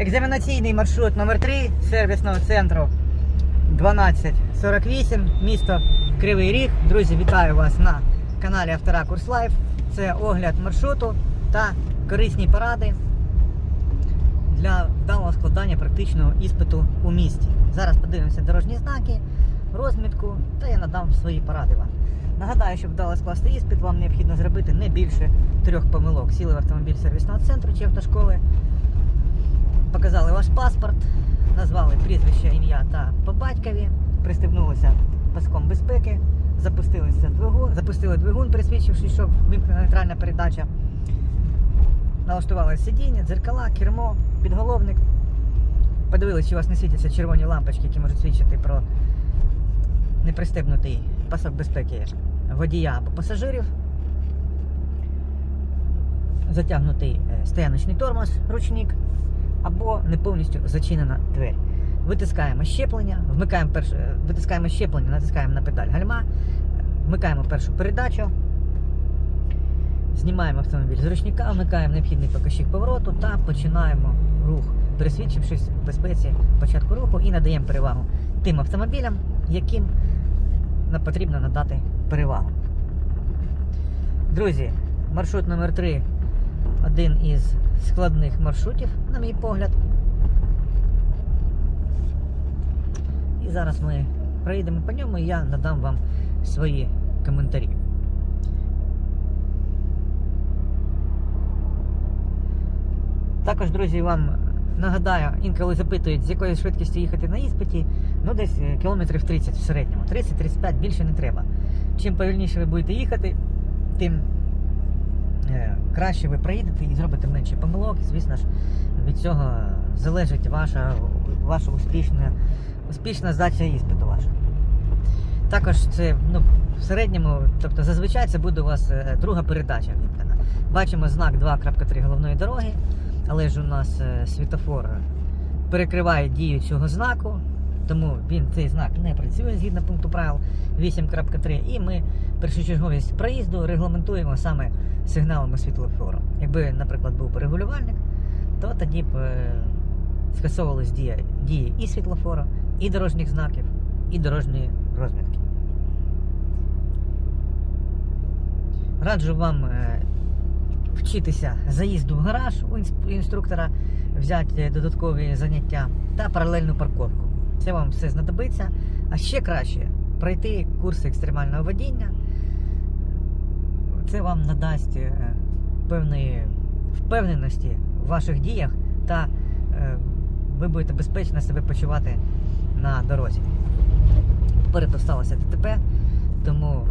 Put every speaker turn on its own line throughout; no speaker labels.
Екзаменаційний маршрут номер 3 сервісного центру 1248, місто Кривий Ріг. Друзі, вітаю вас на каналі Автора Курс Лайф. Це огляд маршруту та корисні поради для вдалого складання практичного іспиту у місті. Зараз подивимося дорожні знаки, розмітку та я надам свої поради вам. Нагадаю, щоб вдало скласти іспит, вам необхідно зробити не більше трьох помилок. Сіли в автомобіль сервісного центру чи автошколи, показали ваш паспорт, назвали прізвище, ім'я та по батькові, пристебнулися паском безпеки, запустилися двигун, запустили двигун, присвідчивши, що вимкнена нейтральна передача. Налаштували сидіння, дзеркала, кермо, підголовник. Подивилися, чи у вас не світяться червоні лампочки, які можуть свідчити про непристебнутий пасок безпеки водія або пасажирів. Затягнутий е, стояночний тормоз, ручник, або не повністю зачинена двері. Витискаємо щеплення, вмикаємо перш... е, витискаємо щеплення, натискаємо на педаль гальма, вмикаємо першу передачу, знімаємо автомобіль з ручника, вмикаємо необхідний покажчик повороту та починаємо рух, пересвідчившись в безпеці початку руху і надаємо перевагу тим автомобілям, яким потрібно надати перевагу. Друзі, маршрут номер 3 один із складних маршрутів, на мій погляд. І зараз ми проїдемо по ньому і я надам вам свої коментарі. Також, друзі, вам нагадаю, інколи запитують, з якою швидкістю їхати на іспиті, ну десь е, кілометрів 30 в середньому. 30-35 більше не треба. Чим повільніше ви будете їхати, тим краще ви проїдете і зробите менше помилок. І, звісно ж, від цього залежить ваша, ваша успішна, успішна здача іспиту ваша. Також це ну, в середньому, тобто зазвичай це буде у вас е, друга передача. Бачимо знак 2.3 головної дороги, але ж у нас е, світофор перекриває дію цього знаку, тому він цей знак не працює згідно пункту правил 8.3. І ми першочерговість проїзду регламентуємо саме сигналами світлофору. Якби, наприклад, був регулювальник, то тоді б е, скасовувалась дія, дії і світлофора, і дорожніх знаків, і дорожньої розмітки. Раджу вам е, вчитися заїзду в гараж у інструктора, взяти додаткові заняття та паралельну парковку. Це вам все знадобиться. А ще краще пройти курси екстремального водіння. Це вам надасть е, певної впевненості в ваших діях та е, ви будете безпечно себе почувати на дорозі. Попереду сталося ДТП, тому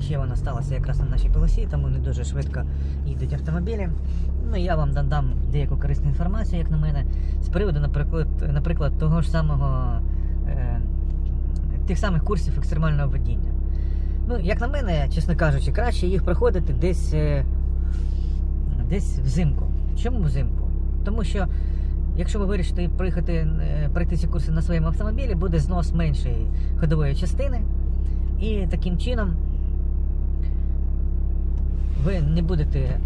ще вона сталася якраз на нашій полосі, тому не дуже швидко їдуть автомобілі. Ну я вам дам деяку корисну інформацію, як на мене, з приводу, наприклад, наприклад того ж самого е, тих самих курсів екстремального водіння. Ну, як на мене, чесно кажучи, краще їх проходити десь, е, десь взимку. Чому взимку? Тому що якщо ви вирішите приїхати, е, пройти ці курси на своєму автомобілі, буде знос меншої ходової частини. І таким чином ви не будете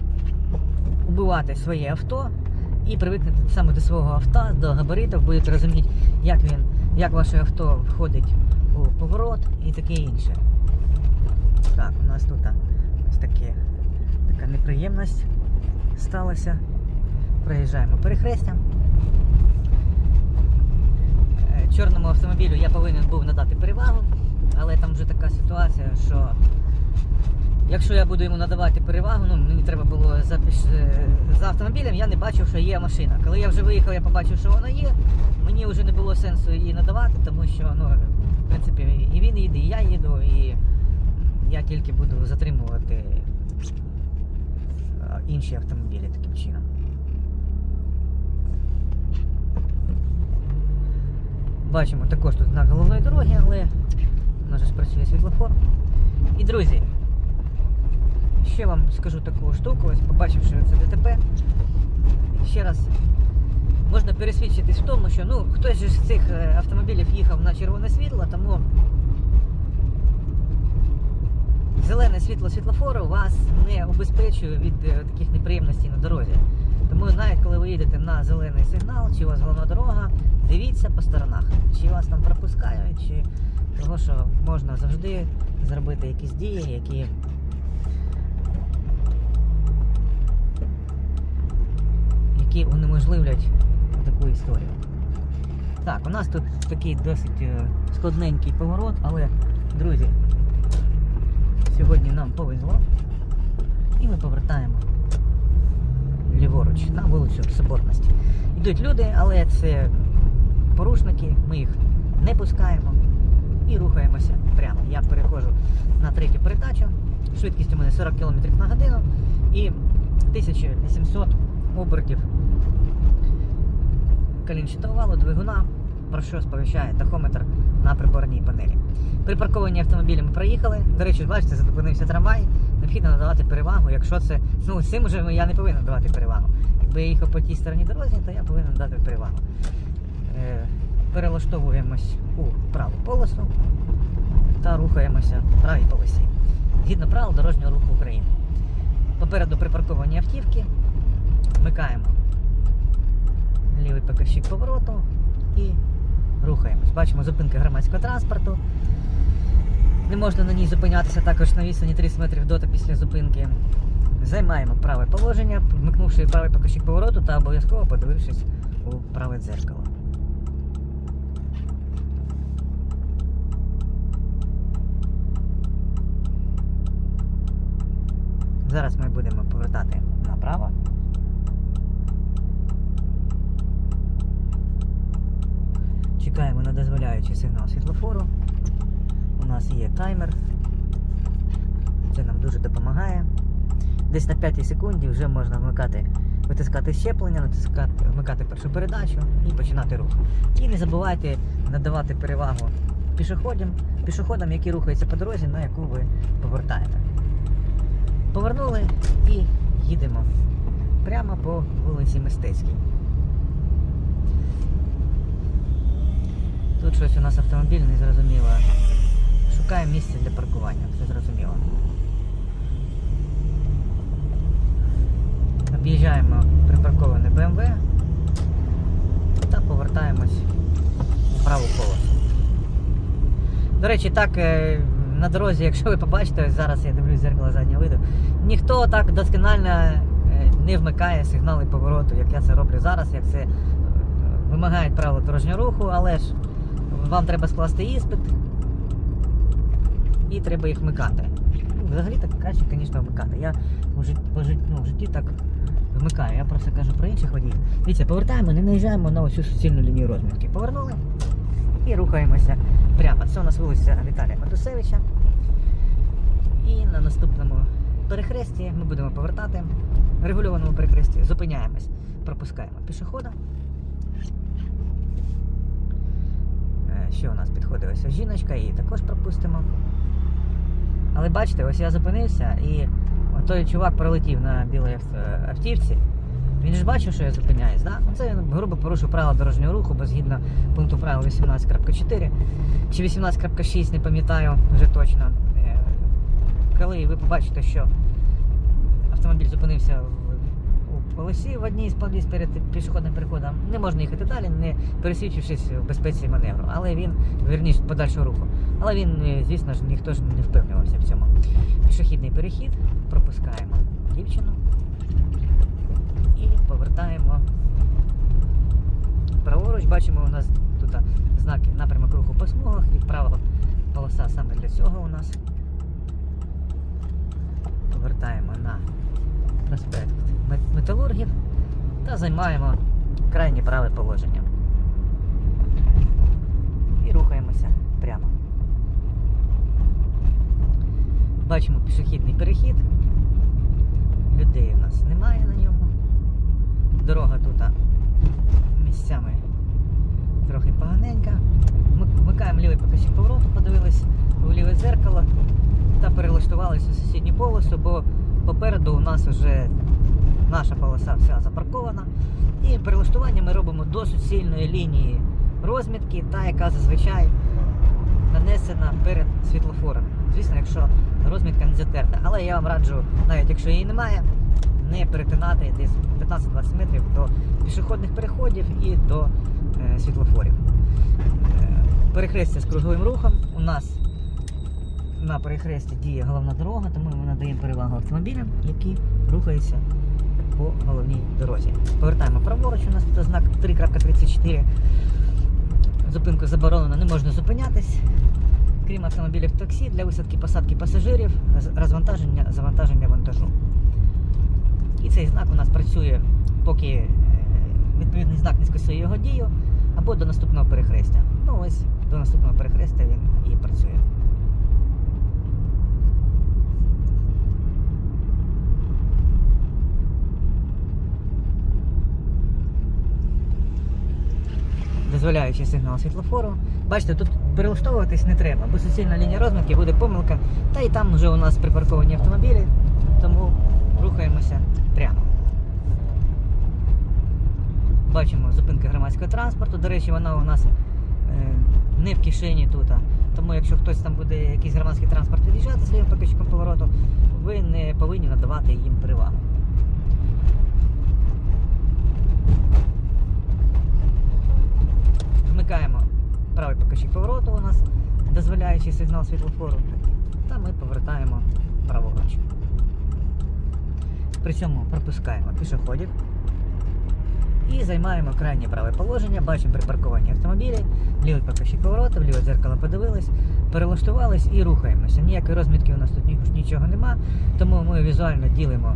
убивати своє авто і привикнете саме до свого авто, до габаритів, будете розуміти, як він, як ваше авто входить у поворот і таке інше. Так, у нас тут ось таке, така неприємність сталася. Проїжджаємо перехрестя. Е, Чорному автомобілю я повинен був надати перевагу, але там вже така ситуація, що якщо я буду йому надавати перевагу, ну мені треба було за, е, за автомобілем, я не бачив, що є машина. Коли я вже виїхав, я побачив, що вона є. Мені вже не було сенсу її надавати, тому що ну, в принципі і він їде, і я їду, і я тільки буду затримувати е, інші автомобілі таким чином. Бачимо також тут знак головної дороги, але у нас же працює світлофор. І друзі, ще вам скажу таку штуку, ось побачивши це ДТП, ще раз можна пересвідчитись в тому, що ну, хтось з цих е, автомобілів їхав на червоне світло, тому зелене світло світлофору вас не убезпечує від е, таких неприємностей на дорозі. Тому навіть коли ви їдете на зелений сигнал, чи у вас головна дорога, дивіться по сторонах, чи вас там пропускають, чи того, що можна завжди зробити якісь дії, які які унеможливлять таку історію. Так, у нас тут такий досить е, складненький поворот, але, друзі, сьогодні нам повезло. І ми повертаємо ліворуч на вулицю Соборності. Йдуть люди, але це порушники, ми їх не пускаємо і рухаємося прямо. Я переходжу на третю передачу. Швидкість у мене 40 км на годину і 1800 обертів колінчатого валу двигуна, про що сповіщає тахометр на приборній панелі. При паркуванні автомобіля ми проїхали. До речі, бачите, зупинився трамвай. Необхідно надавати перевагу. Якщо це ну цим вже я не повинен давати перевагу. Якби я їхав по тій стороні дорозі, то я повинен дати перевагу. Е, перелаштовуємось у праву полосу та рухаємося в правій полосі. Згідно правил дорожнього руху України. Попереду припарковані автівки. Вмикаємо лівий показчик повороту і рухаємось. Бачимо зупинки громадського транспорту. Не можна на ній зупинятися також на відстані 30 метрів до та після зупинки. Займаємо праве положення, вмикнувши правий показчик повороту та обов'язково подивившись у праве дзеркало. Зараз ми будемо повертати направо. Чекаємо на дозволяючий сигнал світлофору. У нас є таймер. Це нам дуже допомагає. Десь на 5 секунді вже можна вмикати, витискати щеплення, натискати, вмикати першу передачу і починати рух. І не забувайте надавати перевагу пішоходам, пішоходам, які рухаються по дорозі, на яку ви повертаєте. Повернули і їдемо прямо по вулиці Мистецькій. Тут щось у нас автомобіль не зрозуміло. Шукаємо місце для паркування, все зрозуміло. Об'їжджаємо припарковане BMW та повертаємось в праву полосу. До речі, так е, на дорозі, якщо ви побачите, зараз я дивлюсь зеркало заднього виду, ніхто так досконально е, не вмикає сигнали повороту, як я це роблю зараз, як це е, вимагають правила дорожнього руху, але ж вам треба скласти іспит і треба їх вмикати. Взагалі так краще, звісно, вмикати. Я в житті, ну, в житті так вмикаю. Я просто кажу про інших водіїв. Дивіться, повертаємо, не наїжджаємо на ось суцільну лінію розмітки. Повернули і рухаємося прямо. Це у нас вулиця Віталія Матусевича. І на наступному перехресті ми будемо повертати. Регульованому перехресті зупиняємось, пропускаємо пішохода. Ще у нас підходить жіночка, її також пропустимо. Але бачите, ось я зупинився і той чувак пролетів на білій автівці. Він ж бачив, що я зупиняюсь, да? Ну, Це він грубо порушив правила дорожнього руху, бо згідно пункту правил 18.4 чи 18.6, не пам'ятаю вже точно. Е, Коли ви побачите, що автомобіль зупинився в, полосі в одній з поліс перед пішохідним переходом, не можна їхати далі, не пересвідчившись в безпеці маневру. Але він, верніше, подальшого руху. Але він, е, звісно ж, ніхто ж не впевнювався в цьому. Пішохідний перехід, пропускаємо дівчину і повертаємо праворуч. Бачимо, у нас тут знак напрямок руху по смугах і права полоса саме для цього у нас. Повертаємо на проспект Металургів та займаємо крайнє праве положення. І рухаємося прямо. Бачимо пішохідний перехід. Людей у нас немає на ньому. Дорога тут місцями трохи поганенька. Ми вмикаємо лівий показчик повороту, подивились у ліве дзеркало та перелаштувалися у сусідню полосу, бо попереду у нас вже наша полоса вся запаркована. І перелаштування ми робимо до суцільної лінії розмітки, та яка зазвичай нанесена перед світлофором. Звісно, якщо розмітка не затерта. Але я вам раджу, навіть якщо її немає, не перетинати десь 15-20 метрів до пішохідних переходів і до е, світлофорів. Е, перехрестя з круговим рухом. У нас на перехресті діє головна дорога, тому ми надаємо перевагу автомобілям, які рухаються по головній дорозі. Повертаємо праворуч, у нас тут знак 3.34. Зупинку заборонено, не можна зупинятись. Крім автомобілів таксі для висадки посадки пасажирів, розвантаження, завантаження вантажу. І цей знак у нас працює, поки е, відповідний знак не скасує його дію, або до наступного перехрестя. Ну ось до наступного перехрестя він і працює. Дозволяючи сигнал світлофору. Бачите, тут перелаштовуватись не треба, бо суцільна лінія розмітки буде помилка, та і там вже у нас припарковані автомобілі, тому рухаємося прямо. Бачимо зупинки громадського транспорту. До речі, вона у нас е, не в кишені тут. Тому якщо хтось там буде якийсь громадський транспорт від'їжджати з лівим покажчиком повороту, ви не повинні надавати їм перевагу. Вмикаємо правий покажчик повороту у нас, дозволяючи сигнал світлофору, та ми повертаємо праворуч. При цьому пропускаємо пішоходів і займаємо крайнє праве положення, бачимо припарковані автомобілі, лівий покажчик повороту, ліве дзеркало подивились, перелаштувались і рухаємося. Ніякої розмітки у нас тут нічого нема, тому ми візуально ділимо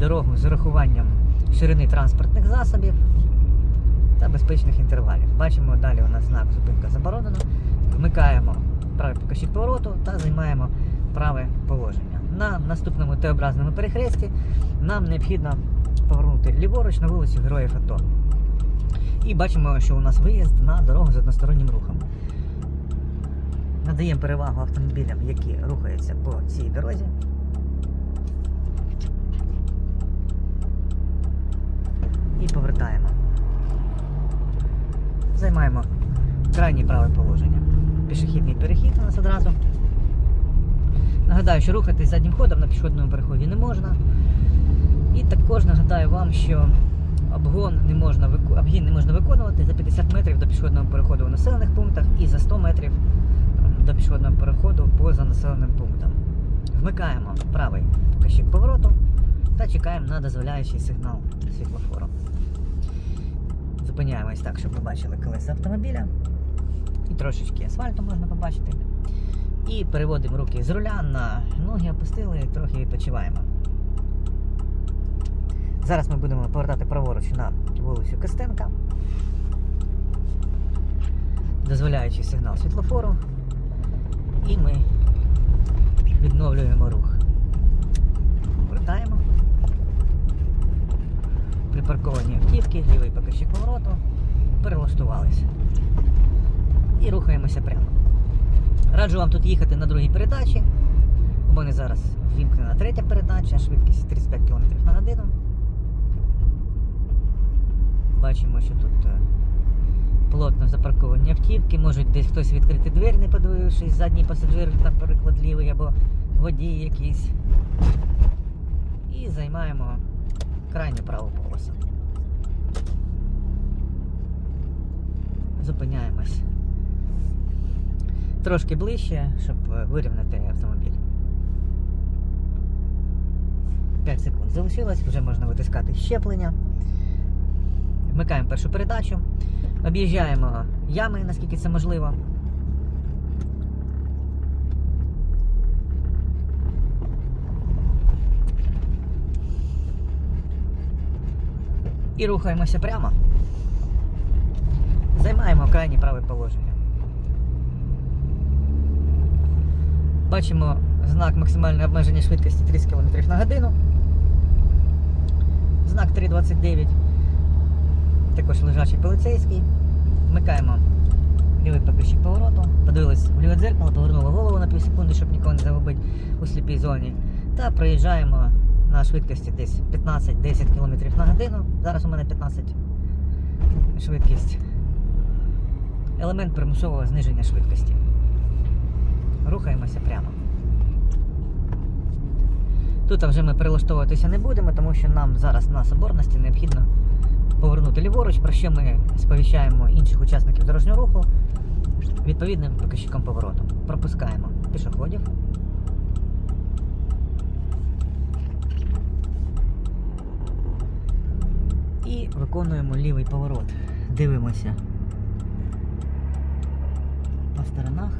дорогу з урахуванням ширини транспортних засобів та безпечних інтервалів. Бачимо, далі у нас знак зупинка заборонено. Вмикаємо правий покажчик повороту та займаємо праве положення. На наступному Т-образному перехресті нам необхідно повернути ліворуч на вулицю Героїв АТО. І бачимо, що у нас виїзд на дорогу з одностороннім рухом. Надаємо перевагу автомобілям, які рухаються по цій дорозі. І повертаємо. Займаємо крайнє праве положення. Пішохідний перехід у нас одразу. Нагадаю, що рухатись заднім ходом на пішохідному переході не можна. І також нагадаю вам, що обгон не можна, обгін не можна виконувати за 50 метрів до пішохідного переходу у населених пунктах і за 100 метрів до пішохідного переходу поза населеним пунктом. Вмикаємо правий покажчик повороту та чекаємо на дозволяючий сигнал світлофору. Зупиняємось так, щоб ви бачили колеса автомобіля. І трошечки асфальту можна побачити. І переводимо руки з руля на ноги, опустили, трохи відпочиваємо. Зараз ми будемо повертати праворуч на вулицю Костенка, дозволяючи сигнал світлофору. І ми відновлюємо рух. Повертаємо. Припарковані автівки, лівий покажчик повороту, перелаштувалися. І рухаємося прямо. Раджу вам тут їхати на другій передачі. У мене зараз вімкнена третя передача, швидкість 35 км на годину. Бачимо, що тут е, плотно запарковані автівки, можуть десь хтось відкрити двері, не подивившись, задній пасажир, наприклад, лівий або водій якийсь. І займаємо крайню праву полосу. Зупиняємось трошки ближче, щоб е, вирівняти автомобіль. 5 секунд залишилось, вже можна витискати щеплення. Вмикаємо першу передачу, об'їжджаємо ями, наскільки це можливо. І рухаємося прямо. Займаємо крайнє праве положення. Бачимо знак максимальне обмеження швидкості 30 км на годину. Знак 329. Також лежачий поліцейський. Вмикаємо лівий покажчик повороту. Подивились в ліве дзеркало, повернули голову на пів секунди, щоб нікого не загубити у сліпій зоні. Та проїжджаємо на швидкості десь 15-10 км на годину. Зараз у мене 15 швидкість. Елемент примусового зниження швидкості. Рухаємося прямо. Тут вже ми перелаштовуватися не будемо, тому що нам зараз на соборності необхідно повернути ліворуч, про що ми сповіщаємо інших учасників дорожнього руху відповідним показчиком повороту. Пропускаємо пішоходів. І виконуємо лівий поворот. Дивимося по сторонах.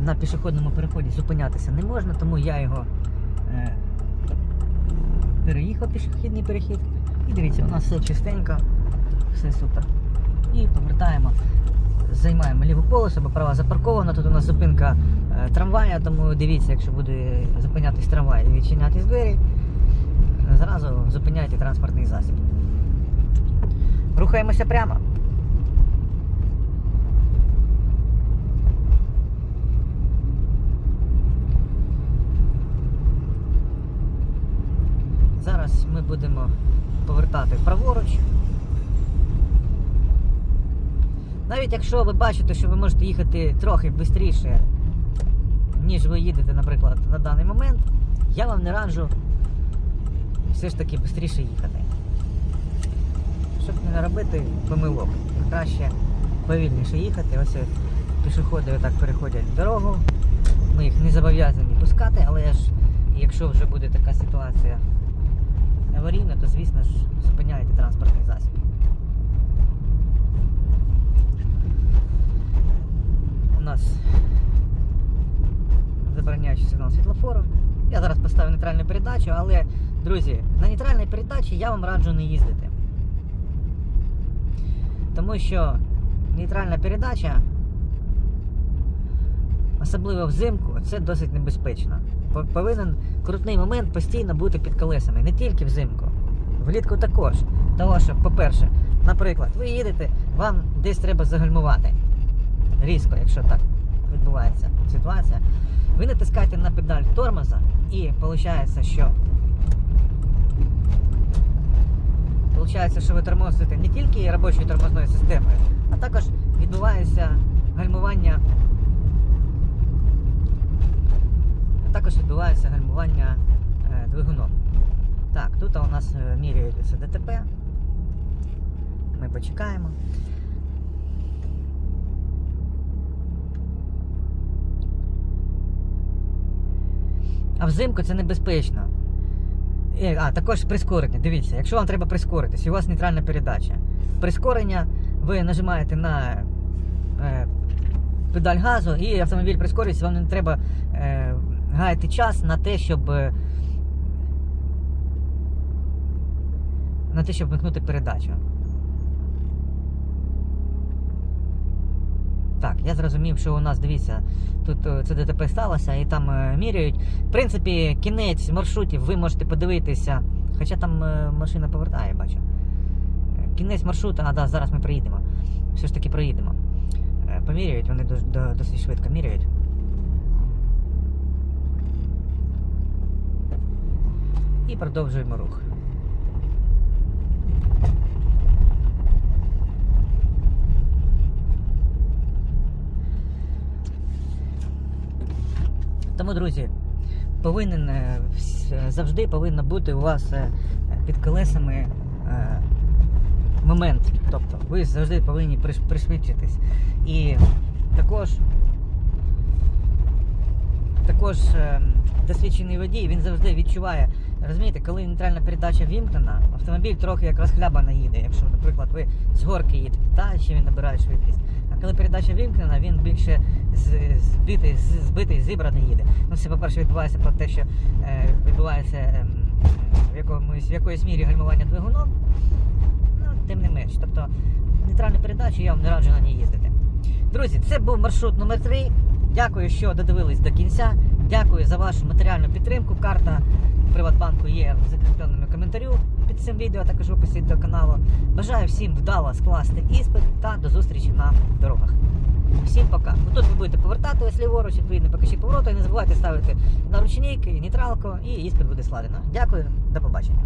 На пішохідному переході зупинятися не можна, тому я його е, переїхав пішохідний перехід. І дивіться, у нас все чистенько, все супер. І повертаємо, займаємо ліву полосу, бо права запаркована. Тут у нас зупинка е, трамвая, тому дивіться, якщо буде зупинятись трамвай і відчинятись двері, зразу зупиняйте транспортний засіб. Рухаємося прямо. Зараз ми будемо повертати праворуч. Навіть якщо ви бачите, що ви можете їхати трохи швидше, ніж ви їдете, наприклад, на даний момент, я вам не раджу все ж таки швидше їхати. Щоб не робити помилок, краще повільніше їхати. Ось пішоходи отак переходять дорогу. Ми їх не зобов'язані пускати, але ж якщо вже буде така ситуація аварійна, то звісно ж зупиняйте транспортний засіб. У нас забороняючий сигнал світлофору. Я зараз поставив нейтральну передачу, але, друзі, на нейтральній передачі я вам раджу не їздити. Тому що нейтральна передача, особливо взимку, це досить небезпечно. Повинен крутний момент постійно бути під колесами, не тільки взимку. Влітку також. Тому що, по-перше, наприклад, ви їдете, вам десь треба загальмувати. Різко, якщо так відбувається ситуація. Ви натискаєте на педаль тормоза і виходить, що Получається, що ви тормозите не тільки робочою тормозною системою, а також відбувається гальмування. а Також відбувається гальмування е, двигуном. Так, тут у нас е, міряється ДТП. Ми почекаємо. А взимку це небезпечно. Е, А, також прискорення. Дивіться, якщо вам треба прискоритись, у вас нейтральна передача. Прискорення ви нажимаєте на е, педаль газу і автомобіль прискорюється, вам не треба е, гаяти час на те, щоб. е, На те, щоб вмикнути передачу. Так, я зрозумів, що у нас, дивіться, тут е, це ДТП сталося і там е, міряють. В принципі, кінець маршрутів ви можете подивитися. Хоча там е, машина повертає, бачу. Кінець маршруту, а да, зараз ми приїдемо. Все ж таки проїдемо. Поміряють, вони досить швидко міряють. І продовжуємо рух. Тому, друзі, повинен е, е, завжди повинно бути у вас е, під колесами момент. Тобто ви завжди повинні приш- пришвидшитись. І також, також досвідчений водій він завжди відчуває. Розумієте, коли нейтральна передача вімкнена, автомобіль трохи як розхлябана їде. Якщо, наприклад, ви з горки їдете, та ще він набирає швидкість. Коли передача вімкнена, він більше збитий, збитий, зібраний їде. Ну, це, по-перше, відбувається про те, що е, відбувається ем, в, якомусь, в якоїсь мірі гальмування двигуном. Ну, тим не менш. Тобто, нейтральну передачу я вам не раджу на ній їздити. Друзі, це був маршрут номер 3 Дякую, що додивились до кінця. Дякую за вашу матеріальну підтримку. Карта Приватбанку є в закріпленому коментарю під цим відео, а також в описі до каналу. Бажаю всім вдало скласти іспит та до зустрічі на дорогах. Всім пока. Ну, Тут ви будете повертати ось ліворуч, відповідно покажіть повороту. І не забувайте ставити на нітралку, і іспит буде складено. Дякую, до побачення.